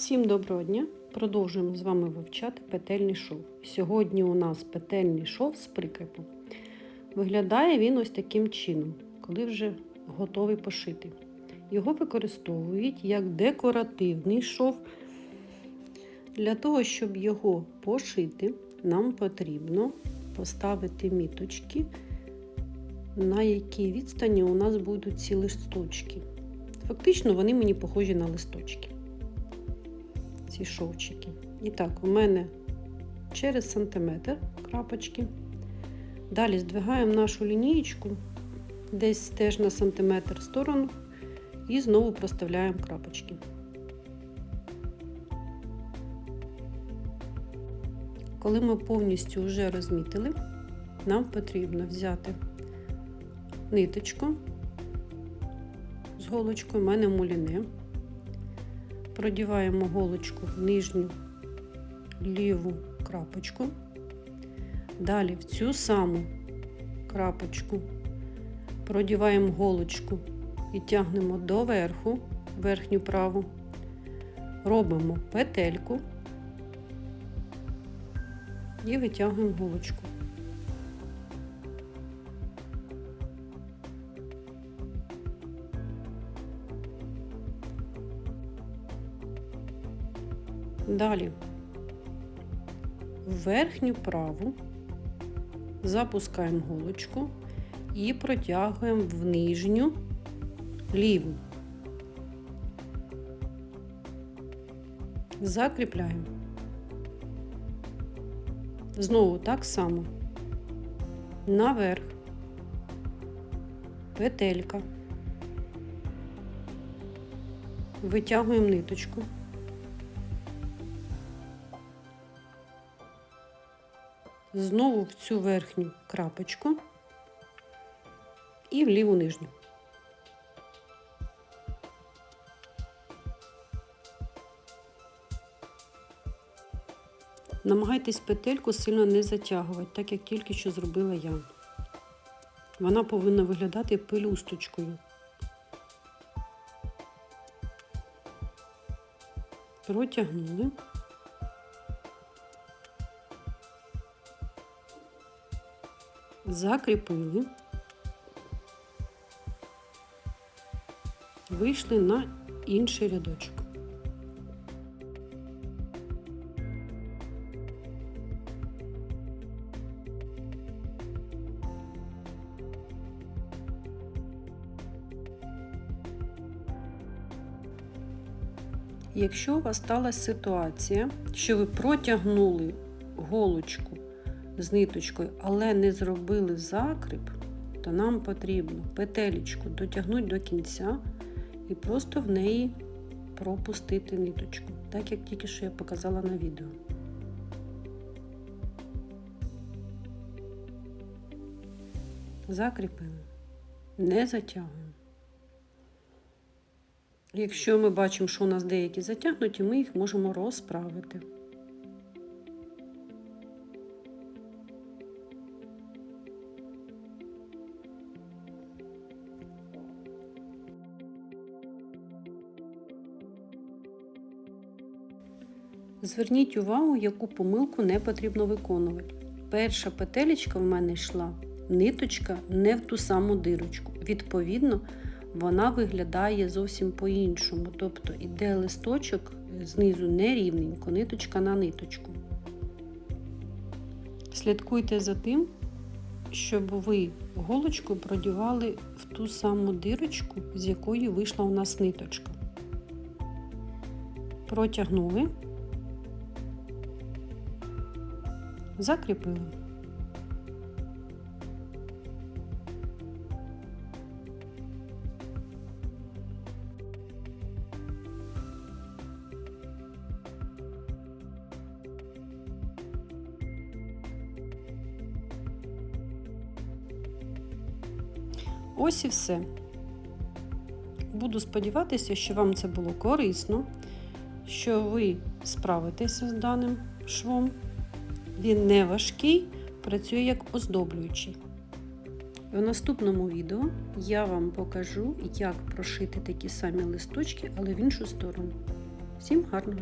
Всім доброго дня! Продовжуємо з вами вивчати петельний шов. Сьогодні у нас петельний шов з прикрепом. Виглядає він ось таким чином, коли вже готовий пошити. Його використовують як декоративний шов. Для того, щоб його пошити, нам потрібно поставити міточки, на якій відстані у нас будуть ці листочки. Фактично, вони мені похожі на листочки ці шовчики. І так, у мене через сантиметр крапочки. Далі здвигаємо нашу лінієчку десь теж на сантиметр в сторону і знову проставляємо крапочки. Коли ми повністю вже розмітили, нам потрібно взяти ниточку з голочкою, у мене муліне продіваємо голочку в нижню ліву крапочку. Далі в цю саму крапочку продіваємо голочку і тягнемо до верху, верхню праву, робимо петельку і витягуємо голочку. Далі в верхню праву запускаємо голочку і протягуємо в нижню ліву. Закріпляємо. Знову так само наверх, петелька, витягуємо ниточку. Знову в цю верхню крапочку і в ліву нижню. Намагайтесь петельку сильно не затягувати, так як тільки що зробила я. Вона повинна виглядати пелюсточкою. Протягнули. Закріпили, вийшли на інший рядочок. Якщо у вас сталася ситуація, що ви протягнули голочку з ниточкою, але не зробили закріп, то нам потрібно петелечку дотягнути до кінця і просто в неї пропустити ниточку, так як тільки що я показала на відео. Закріпили, не затягуємо. Якщо ми бачимо, що у нас деякі затягнуті, ми їх можемо розправити. Зверніть увагу, яку помилку не потрібно виконувати. Перша петелечка в мене йшла, ниточка не в ту саму дирочку. Відповідно, вона виглядає зовсім по-іншому. Тобто іде листочок знизу нерівненько, ниточка на ниточку. Слідкуйте за тим, щоб ви голочку продівали в ту саму дирочку, з якої вийшла у нас ниточка. Протягнули. Закріпили. Ось і все. Буду сподіватися, що вам це було корисно, що ви справитеся з даним швом. Він не важкий, працює як оздоблюючий. В наступному відео я вам покажу, як прошити такі самі листочки, але в іншу сторону. Всім гарного!